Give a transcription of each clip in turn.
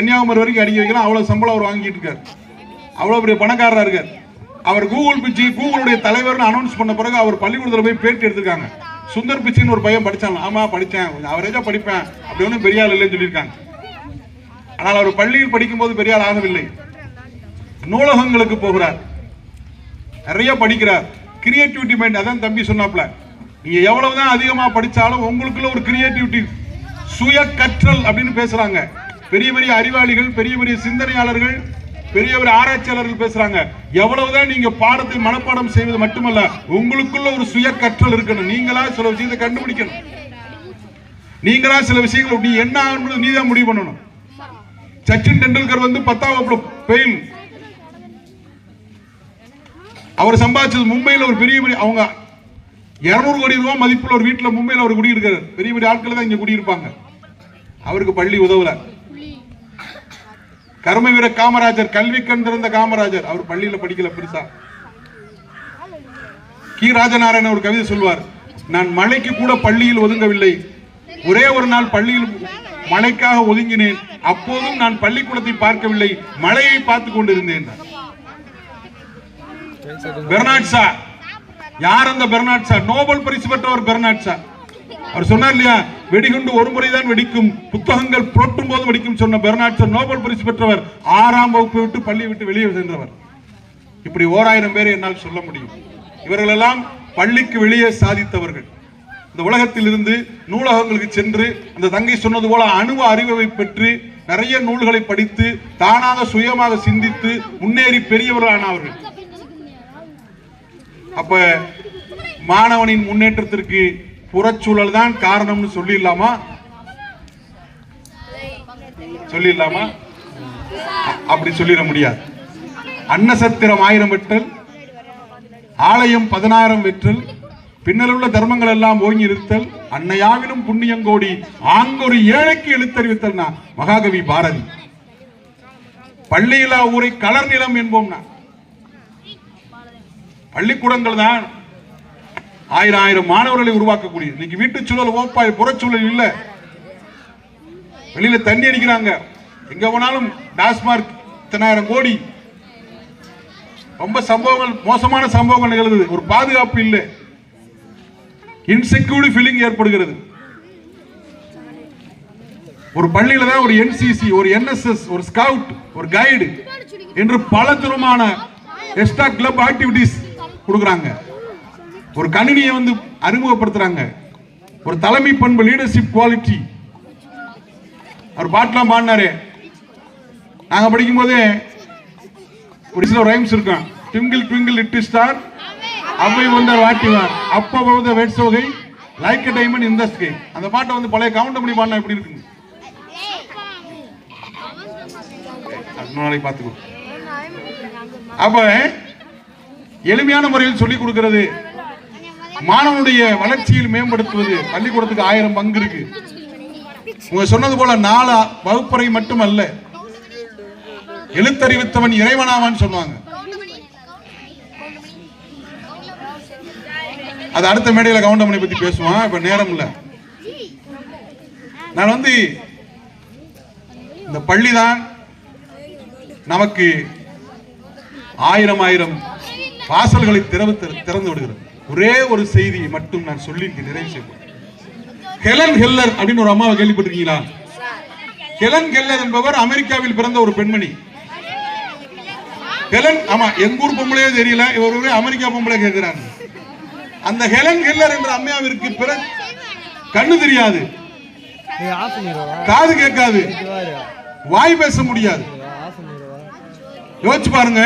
கன்னியாகுமரி வரைக்கும் அடிக்க வைக்கலாம். அவ்வளவு சம்பளம் அவர் வாங்கிட்டு இருக்காரு. அவ்வளவு பெரிய பணக்காரரா இருக்கார். அவர் கூகுள் பிச்சி கூகுளுடைய தலைவர்னு அனௌன்ஸ் பண்ண பிறகு அவர் பள்ளிக்கூடத்தில் போய் பேட்டி எடுத்திருக்காங்க. சுந்தர் பிச்சின்னு ஒரு பையன் படிச்சாங்க ஆமா படிச்சேன். அவரேஜா படிப்பேன். அப்படி ஒன்றும் பெரிய ஆள் இல்லைன்னு சொல்லியிருக்காங்க. ஆனால் அவர் பள்ளியில் படிக்கும்போது பெரிய ஆள் ஆகவில்லை. நூலகங்களுக்கு போகிறார். நிறைய படிக்கிறார். கிரியேட்டிவிட்டி மைண்ட் அதான் தம்பி சொன்னாப்ல நீங்க எவ்வளவுதான் அதிகமாக படித்தாலும் உங்களுக்குள்ள ஒரு கிரியேட்டிவிட்டி சுய கற்றல் அப்படின்னு பேசுறாங்க. பெரிய பெரிய அறிவாளிகள் பெரிய பெரிய சிந்தனையாளர்கள் பெரிய பெரிய ஆராய்ச்சியாளர்கள் பேசுறாங்க. எவ்வளவுதான் நீங்க பாடத்தை மனப்பாடம் செய்வது மட்டுமல்ல உங்களுக்குள்ள ஒரு சுய கற்றல் இருக்கணும். நீங்களா சில விஷயத்தை கண்டுபிடிக்கணும். நீங்களா சில விஷயங்கள் நீ என்ன ஆகணும் நீ தான் முடிவு பண்ணணும். சச்சின் டெண்டுல்கர் வந்து பத்தாம் வகுப்புல பெயில் அவர் சம்பாதிச்சது மும்பையில் ஒரு பெரிய பெரிய அவங்க இருநூறு கோடி ரூபாய் மதிப்புள்ள ஒரு வீட்டில் மும்பையில் அவர் குடியிருக்காரு. பெரிய பெரிய ஆட்கள் தான் இங்கே குடியிருப்பாங்க. அவருக்கு பள்ளி உதவலை. கர்ம வீர காமராஜர் கல்வி கண் திறந்த காமராஜர். அவர் பள்ளியில படிக்கல பெருசா. கி. ராஜநாராயணன் ஒரு கவிதை சொல்வார் நான் மழைக்கு கூட பள்ளியில் ஒதுங்கவில்லை. ஒரே ஒரு நாள் பள்ளியில் மழைக்காக ஒதுங்கினேன். அப்போதும் நான் பள்ளிக்கூடத்தை பார்க்கவில்லை. மழையை பார்த்து கொண்டிருந்தேன். பெர்னாட்ஸா யார் அந்த பெர்னாட்ஸா நோபல் பரிசு பெற்றவர் பெர்னாட்ஸா அவர் சொன்னார் இல்லையா? வெடிகுண்டு ஒரு முறைதான் வெடிக்கும். புத்தகங்கள் புரட்டும் போது வெடிக்கும் சொன்ன பெர்னாட் நோபல் பரிசு பெற்றவர். ஆறாம் வகுப்பு விட்டு பள்ளி விட்டு வெளியே சென்றவர். இப்படி ஓராயிரம் பேரை என்னால் சொல்ல முடியும். இவர்களெல்லாம் பள்ளிக்கு வெளியே சாதித்தவர்கள். இந்த உலகத்தில் இருந்து நூலகங்களுக்கு சென்று அந்த தங்கை சொன்னது போல அணுவ அறிவை பெற்று நிறைய நூல்களை படித்து தானாக சுயமாக சிந்தித்து முன்னேறி பெரியவர்களானவர்கள். அப்ப மாணவனின் முன்னேற்றத்திற்கு புறச்சூழல் தான் காரணம்னு சொல்லிடலாமா? சொல்லிடலாமா? அப்படி சொல்லிட முடியாது. அன்னசத்திரம் ஆயிரம் வெற்றல் ஆலயம் பதினாயிரம் வெற்றல் பின்னலுள்ள தர்மங்கள் எல்லாம் ஓங்கி இருத்தல் அன்னையாவிலும் புண்ணியங்கோடி ஆங்கொரு ஏழைக்கு எழுத்தறிவித்தல் மகாகவி பாரதி. பள்ளியிலா ஊரை கலர் நிலம் என்போம்னா. பள்ளிக்கூடங்கள் தான் ஆயிரம் ஆயிரம் மாணவர்களை உருவாக்கக்கூடிய இன்னைக்கு வீட்டு சூழல் ஓப்பாய் புறச்சூழல் இல்ல. வெளியில தண்ணி அடிக்கிறாங்க. எங்க போனாலும் டாஸ்மார்க் இத்தனாயிரம் கோடி. ரொம்ப சம்பவங்கள் மோசமான சம்பவங்கள் நிகழ்ந்தது. ஒரு பாதுகாப்பு இல்லை. இன்செக்யூரிட்டி ஃபீலிங் ஏற்படுகிறது. ஒரு பள்ளியில தான் ஒரு என்சிசி ஒரு என்எஸ்எஸ் ஒரு ஸ்கவுட் ஒரு கைடு என்று பல தரமான எக்ஸ்ட்ரா கிளப் ஆக்டிவிட்டிஸ் கொடுக்குறாங்க. ஒரு கணினியை வந்து அறிமுகப்படுத்துறாங்க. ஒரு தலைமை பண்பு லீடர்ஷிப் குவாலிட்டி அவர் பாட்டெலாம் பாடினாரு. நாங்க படிக்கும் போதே ஒரு சில ரைம்ஸ் இருக்கும். ட்விங்கிள் ட்விங்கிள் லிட்டில் ஸ்டார் அவை வந்தார் வாட்டிவார் அப்ப வந்த வேட்சோகை லைக் அ டைமண்ட் இந்த ஸ்கை அந்த பாட்டை வந்து பழைய கவுண்ட் பண்ணி பாடினா எப்படி இருக்குங்க? நாளைக்கு பார்த்துக்கோ. அப்ப எளிமையான முறையில் சொல்லிக் கொடுக்கிறது. மாணவனுடைய வளர்ச்சியில் மேம்படுத்துவது பள்ளிக்கூடத்துக்கு ஆயிரம் பங்கு இருக்கு. உங்க சொன்னது போல நாலு வகுப்பறை அல்ல எழுத்தறிவித்தவன் இறைவனாவான்னு சொன்னாங்க அது அடுத்த மேடையில் கவுண்டமணி பத்தி பேசுவான் இப்ப நேரம் இல்ல. நான் வந்து இந்த பள்ளிதான் நமக்கு ஆயிரம் ஆயிரம் வாசல்களை திறவு திறந்து விடுகிறது. ஒரே ஒரு செய்தியை மட்டும் நான் சொல்லி நிறைவு செய்வேன் ஹெலன் ஹெல்லர் அப்படின்னு ஒரு அம்மாவை கேள்விப்பட்டிருக்கீங்களா? ஹெலன் ஹெல்லர் என்பவர் அமெரிக்காவில் பிறந்த ஒரு பெண்மணி. ஹெலன் ஆமா எங்க ஊர் பொம்பளையே தெரியல இவர் அமெரிக்கா பொம்பளை கேட்கிறாங்க அந்த ஹெலன் ஹெல்லர் என்ற அம்மையாவிற்கு பிற கண்ணு தெரியாது. காது கேட்காது. வாய் பேச முடியாது. யோசிச்சு பாருங்க.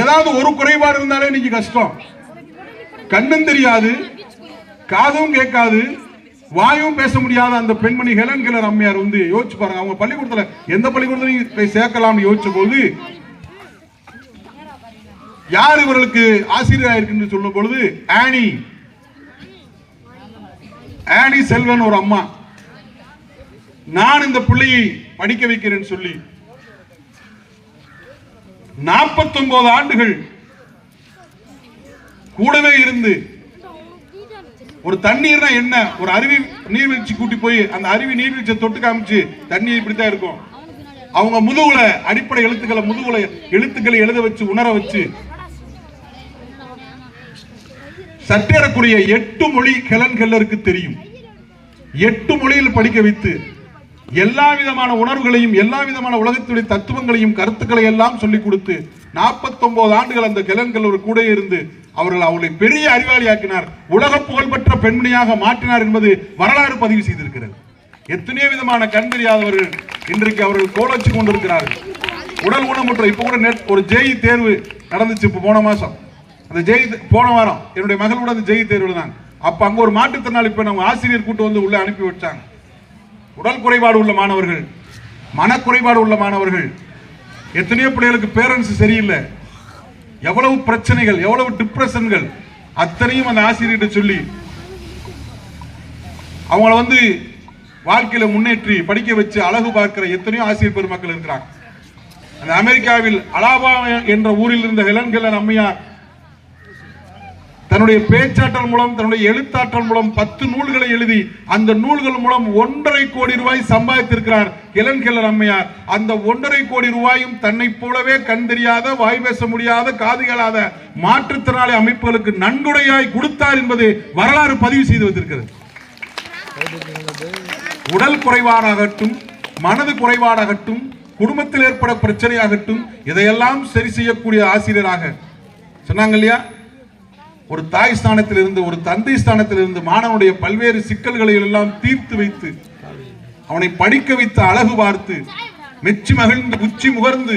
ஏதாவது ஒரு குறைபாடு இருந்தாலே நீங்க கஷ்டம். கண்ணும் தெரியாது காதும் கேட்காது வாயும் பேச முடியாத அந்த பெண்மணி ஹெலன் கிளர் அம்மையார் வந்து யோசிச்சு பாருங்க அவங்க பள்ளிக்கூடத்துல எந்த பள்ளிக்கூடத்துல போய் சேர்க்கலாம்னு யோசிச்ச போது யார் இவர்களுக்கு ஆசிரியராக இருக்குன்னு சொல்லும் பொழுது ஆனி. ஆனி செல்வன் ஒரு அம்மா. நான் இந்த பிள்ளையை படிக்க வைக்கிறேன்னு சொல்லி 49 ஆண்டுகள் கூடவே இருந்து ஒரு தண்ணீர்னா என்ன? ஒரு அருவி நீர்வீழ்ச்சி கூட்டி போய் அந்த அருவி நீர்வீழ்ச்சியை தொட்டு காமிச்சு தண்ணி இப்படித்தான் இருக்கும். அவங்க முதுகுல அடிப்படை எழுத்துக்களை முதுகுல எழுத்துக்களை எழுத வச்சு உணர வச்சு. சற்றேறக்குரிய எட்டு மொழி ஹெலன் கெல்லருக்கு தெரியும். எட்டு மொழியில் படிக்க வைத்து எல்லா விதமான உணர்வுகளையும் எல்லா விதமான உலகத்துடைய தத்துவங்களையும் கருத்துக்களை எல்லாம் சொல்லிக் கொடுத்து 49 ஆண்டுகள் அந்த கெலன் கல்லூரி கூட இருந்து அவர்கள் அவர்களை பெரிய அறிவாளியாக்கினார். உலக புகழ்பெற்ற பெண்மணியாக மாற்றினார் என்பது வரலாறு பதிவு செய்திருக்கிறது. எத்தனையோ விதமான கண் தெரியாதவர்கள் இன்றைக்கு அவர்கள் கோலச்சு கொண்டிருக்கிறார்கள். உடல் ஊனமுற்ற இப்போ கூட நெட் ஒரு ஜெய் தேர்வு நடந்துச்சு இப்போ போன மாதம் அந்த ஜெய் போன வாரம் என்னுடைய மகளோட அந்த ஜெய் தேர்வு தான். அப்போ அங்கே ஒரு மாற்றுத்திறனாளி இப்போ நம்ம ஆசிரியர் கூட்டு வந்து உள்ளே அனுப்பி வச்சாங்க. உடல் குறைபாடு உள்ள மாணவர்கள் மனக்குறைபாடு உள்ள மாணவர்கள் எத்தனையோ பிள்ளைகளுக்கு பேரண்ட்ஸ் சரியில்லை. எவ்வளவு பிரச்சனைகள் எவ்வளவு டிப்ரெஷன்கள் அத்தனையும் அந்த ஆசிரியர்கிட்ட சொல்லி அவங்கள வந்து வாழ்க்கையில முன்னேற்றி படிக்க வச்சு அழகு பார்க்கிற எத்தனையோ ஆசிரியர் பெருமக்கள் இருக்கிறாங்க. அந்த அமெரிக்காவில் அலாபா என்ற ஊரில் இருந்த ஹெலன் கெல்லன் அம்மையார் தன்னுடைய பேச்சாற்றல் மூலம் தன்னுடைய எழுத்தாற்றல் மூலம் பத்து நூல்களை எழுதி அந்த நூல்கள் மூலம் ஒன்றரை கோடி ரூபாய் சம்பாதித்திருக்கிறார் கிளன் கிளர் அம்மையார். அந்த ஒன்றரை கோடி ரூபாயும் தன்னை போலவே கண் தெரியாத வாய் பேச முடியாத காது கேளாத மாற்றுத்திறனாளி அமைப்புகளுக்கு நன்கொடையாய் கொடுத்தார் என்பது வரலாறு பதிவு செய்து வந்திருக்கிறது உடல் குறைபாடாகட்டும் மனது குறைபாடாகட்டும் குடும்பத்தில் ஏற்பட பிரச்சனையாகட்டும் இதையெல்லாம் சரி செய்யக்கூடிய ஆசிரியராக சொன்னாங்க இல்லையா? ஒரு தாய் ஸ்தானத்திலிருந்து ஒரு தந்தை ஸ்தானத்தில் இருந்து மாணவனுடைய பல்வேறு சிக்கல்களை எல்லாம் தீர்த்து வைத்து அவனை படிக்க வைத்து அழகு பார்த்து மெச்சி மகிழ்ந்து உச்சி முகர்ந்து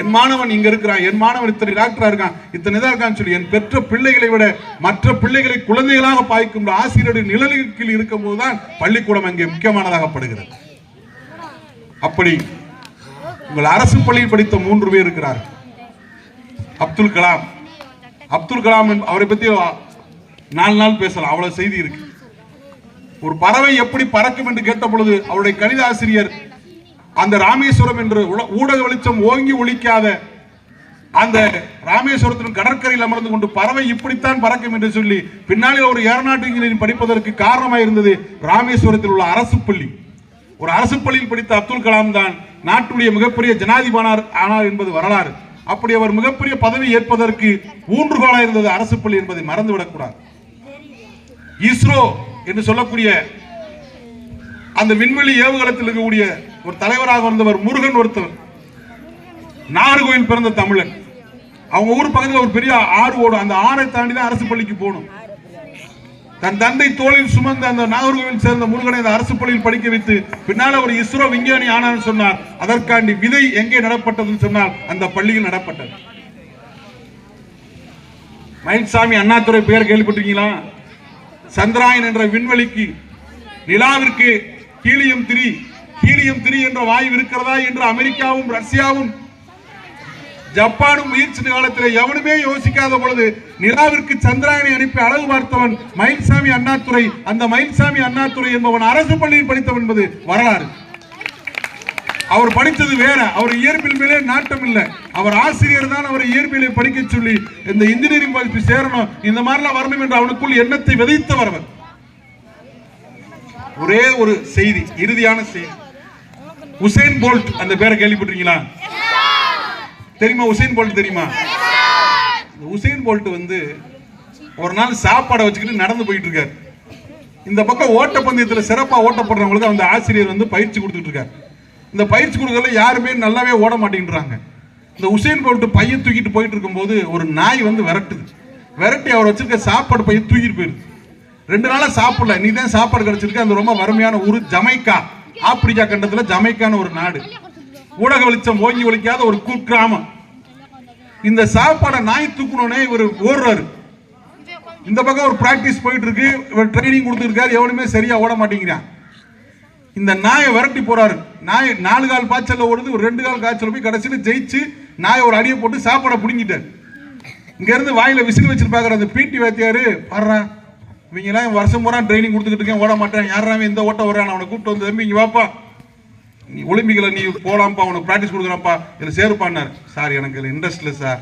என் மாணவன் இங்க இருக்கிறான் என் மாணவன் இத்தனை டாக்டரா இருக்கான் இத்தனை இதா இருக்கான்னு சொல்லி என் பெற்ற பிள்ளைகளை விட மற்ற பிள்ளைகளை குழந்தைகளாக பாய்க்கும் ஆசிரியருடைய நிழலுக்கு கீழ் இருக்கும் போதுதான் பள்ளிக்கூடம் அங்கே முக்கியமானதாகப்படுகிறது அப்படி உங்கள் அரசு பள்ளியில் படித்த மூன்று பேர் இருக்கிறார்கள். அப்துல் கலாம் அப்துல் கலாம் அவரை பத்தி நாலு நாள் பேசலாம். அவ்வளவு செய்தி இருக்கு. ஒரு பறவை எப்படி பறக்கும் என்று கேட்ட பொழுது அவருடைய கணித ஆசிரியர் அந்த ராமேஸ்வரம் என்று ஊடக வெளிச்சம் ஓங்கி ஒழிக்காத அந்த ராமேஸ்வரத்தின் கடற்கரையில் அமர்ந்து கொண்டு பறவை இப்படித்தான் பறக்கும் என்று சொல்லி பின்னாலே ஒரு ஏரோநாட்டு இன்ஜினியரிங் படிப்பதற்கு காரணமாக இருந்தது ராமேஸ்வரத்தில் உள்ள அரசு பள்ளி. ஒரு அரசு பள்ளியில் படித்த அப்துல் கலாம் தான் நாட்டுடைய மிகப்பெரிய ஜனாதிபதி ஆனார் என்பது வரலாறு. அப்படி அவர் மிகப்பெரிய பதவி ஏற்பதற்கு ஊன்றுகோலாக இருந்தது அரசு பள்ளி என்பதை மறந்துவிடக்கூடாது. இஸ்ரோ என்று சொல்லக்கூடிய அந்த விண்வெளி ஏவுகணத்தில் இருக்கக்கூடிய ஒரு தலைவராக வந்தவர் முருகன் ஒருத்தவர் நாகர்கோவில் பிறந்த தமிழன். அவங்க ஊர் பக்கத்தில் ஒரு பெரிய ஆறு ஓடும். அந்த ஆறை தாண்டி தான் அரசு பள்ளிக்கு போகணும். தன் தந்தை தோளில் சுமந்த அந்த நாகர்கோவில் சேர்ந்த முருகனை அந்த அரசு பள்ளியில் படிக்க வைத்து பின்னால ஒரு இஸ்ரோ விஞ்ஞானி ஆனான்னு சொன்னார். அதற்காண்டி விதை எங்கே நடப்பட்டதுன்னு சொன்னால் அந்த பள்ளியில் நடப்பட்டது. மயில்சாமி அண்ணாதுரை பெயர் கேள்விப்பட்டிருக்கீங்களா? சந்திராயன் என்ற விண்வெளிக்கு நிலாவிற்கு ஹீலியம் திரி ஹீலியம் திரி என்ற வாயு இருக்கிறதா என்று அமெரிக்காவும் ரஷ்யாவும் ஜப்பானும் முயற்சி காலத்தில் எவனுமே யோசிக்காத பொழுது நிலாவிற்கு சந்திராயனை அனுப்பி அழகு பார்த்தவன் மயில்சாமி அண்ணாத்துறை அந்த மயில்சாமி அண்ணாத்துறை என்பவன் அரசு பள்ளியில் படித்தவன் என்பது வரலாறு. அவர் படித்தது வேற. அவர் இயற்பியல் மேலே நாட்டம் இல்லை. அவர் ஆசிரியர் தான் அவர் இயற்பியலை படிக்க சொல்லி இந்த இன்ஜினியரிங் படிப்பு சேரணும். இந்த மாதிரிலாம் வரணும் என்று அவனுக்குள் எண்ணத்தை விதைத்தவர் அவர். ஒரே ஒரு செய்தி இறுதியான செய்தி. உசேன் போல்ட் அந்த பேரை கேள்விப்பட்டிருக்கீங்களா? தெரியுமா உசேன் போல்ட் தெரியுமா? இந்த உசேன் போல்ட் வந்து ஒரு நாள் சாப்பாடை வச்சுக்கிட்டு நடந்து போயிட்டு இருக்காரு இந்த பக்கம் ஓட்டப்பந்தயத்தில் சிறப்பாக ஓட்டப்படுறவங்களுக்கு அந்த ஆசிரியர் வந்து பயிற்சி கொடுத்துட்டு இருக்காரு. இந்த பயிற்சி கொடுக்கறதுல யாருமே நல்லாவே ஓட மாட்டேங்கிறாங்க இந்த உசேன் போல்ட் பையை தூக்கிட்டு போயிட்டு இருக்கும்போது ஒரு நாய் வந்து விரட்டுது. விரட்டி அவர் வச்சிருக்க சாப்பாடு பையை தூக்கிட்டு போயிடுது. ரெண்டு நாளாக சாப்பிடல. நீ தான் சாப்பாடு கிடைச்சிருக்கு. அந்த ரொம்ப வறுமையான ஊர் ஜமைக்கா. ஆப்பிரிக்கா கண்டத்தில் ஜமைக்கான ஒரு நாடு. ஊடக வெளிச்சம் ஓங்கி ஒழிக்காத ஒரு குக்கிராமம். இந்த சாப்பாடை நாய் தூக்கணும்னே இவர் ஓடுறாரு. இந்த பக்கம் ஒரு பிராக்டிஸ் போயிட்டு இருக்கு இவர் ட்ரைனிங் கொடுத்துருக்காரு. எவனுமே சரியா ஓட மாட்டேங்கிறான். இந்த நாயை விரட்டி போறாரு. நாய் நாலு கால் பாய்ச்சல்ல ஓடுது. ஒரு ரெண்டு கால் காய்ச்சல் போய் கடைசியில் ஜெயிச்சு நாயை ஒரு அடியை போட்டு சாப்பாடை பிடுங்கிட்டார். இங்கேருந்து வாயில விசில் வச்சிருப்பாங்க அந்த பிடி வாத்தியாரு பாடுறா இவங்க எல்லாம் வருஷம் பூரா ட்ரைனிங் கொடுத்துக்கிட்டு இருக்கேன். ஓட மாட்டேன். யாராவே இந்த ஓட்ட வர்றான்? அவனை கூப்பிட்டு வந்து தம்பி இங்க வாப்பா. நீ ஒலிம்பிக்கில் நீ போலாம்ப்பா உனக்கு ப்ராக்டிஸ் கொடுக்குறான்ப்பா இதில் சேருப்பான்னார் சார் எனக்கு இதில் இன்ட்ரெஸ்ட் இல்லை சார்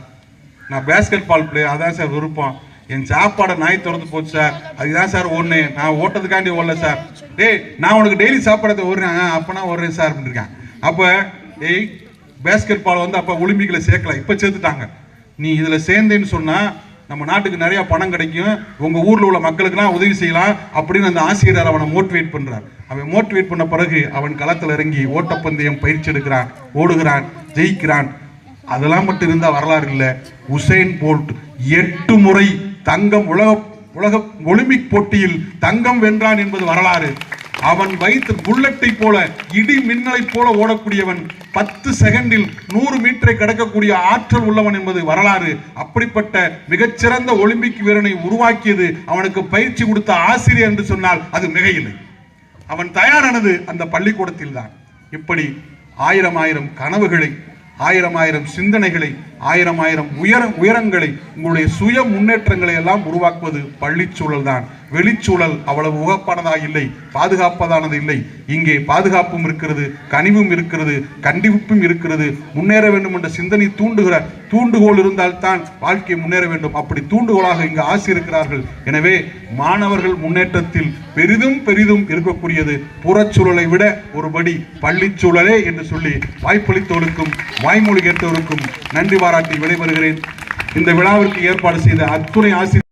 நான் பேஸ்கெட் பால் பிளே அதான் சார் விருப்பம். என் சாப்பாடை நாய் திறந்து போச்சு சார் அதுதான் சார் ஒன்று நான் ஓட்டத்துக்காண்டி ஓடல சார் டேய் நான் உனக்கு டெய்லி சாப்பாடத்தை ஓடுறேன். அப்போனா ஓடுறேன் சார் அப்படின்ட்டுருக்கேன் அப்போ டேய் பேஸ்கெட் பால் வந்து அப்போ ஒலிம்பிக்கில் சேர்க்கல இப்போ சேர்த்துட்டாங்க. நீ இதில் சேர்ந்தேன்னு சொன்னால் நம்ம நாட்டுக்கு நிறைய பணம் கிடைக்கும். உங்க ஊர்ல உள்ள மக்களுக்கெல்லாம் உதவி செய்யலாம் அப்படின்னு அந்த ஆசிரியர் அவனை மோட்டிவேட் பண்றார். அவன் மோட்டிவேட் பண்ண பிறகு அவன் களத்தில் இறங்கி ஓட்டப்பந்தயம் பயிற்சி எடுக்கிறான் ஓடுகிறான் ஜெயிக்கிறான். அதெல்லாம் மட்டும் இருந்தால் வரலாறு இல்லை. உசைன் போல்ட் எட்டு முறை தங்கம் உலக உலக ஒலிம்பிக் போட்டியில் தங்கம் வென்றான் என்பது வரலாறு. அவன் வைத்து புல்லட்டை போல இடி மின்னலை போல ஓடக்கூடியவன் பத்து செகண்டில் நூறு மீட்டரை கடக்கக்கூடிய ஆற்றல் உள்ளவன் என்பது வரலாறு. அப்படிப்பட்ட மிகச்சிறந்த ஒலிம்பிக் வீரனை உருவாக்கியது அவனுக்கு பயிற்சி கொடுத்த ஆசிரியர் என்று சொன்னால் அது மிகையில்லை. அவன் தயாரானது அந்த பள்ளிக்கூடத்தில் தான் இப்படி ஆயிரம் ஆயிரம் கனவுகளை ஆயிரம் ஆயிரம் சிந்தனைகளை ஆயிரம் ஆயிரம் உயர உயரங்களை உங்களுடைய சுய முன்னேற்றங்களை எல்லாம் உருவாக்குவது பள்ளிச்சூழல் தான். வெளிச்சூழல் அவ்வளவு உகப்பானதா இல்லை பாதுகாப்பதானது இல்லை. இங்கே பாதுகாப்பும் இருக்கிறது கனிவும் இருக்கிறது கண்டிப்பும் இருக்கிறது. முன்னேற வேண்டும் என்ற சிந்தனை தூண்டுகிற தூண்டுகோல் இருந்தால்தான் வாழ்க்கை முன்னேற வேண்டும். அப்படி தூண்டுகோலாக இங்கு ஆசி இருக்கிறார்கள் எனவே மாணவர்கள் முன்னேற்றத்தில் பெரிதும் பெரிதும் இருக்கக்கூடியது புறச்சூழலை விட ஒருபடி பள்ளிச்சூழலே என்று சொல்லி வாய்ப்பளித்தவருக்கும் வாய்மொழி கேட்டவருக்கும் நன்றி பாராட்டி விடைபெறுகிறேன். இந்த விழாவிற்கு ஏற்பாடு செய்த அத்துணை ஆசிரியர்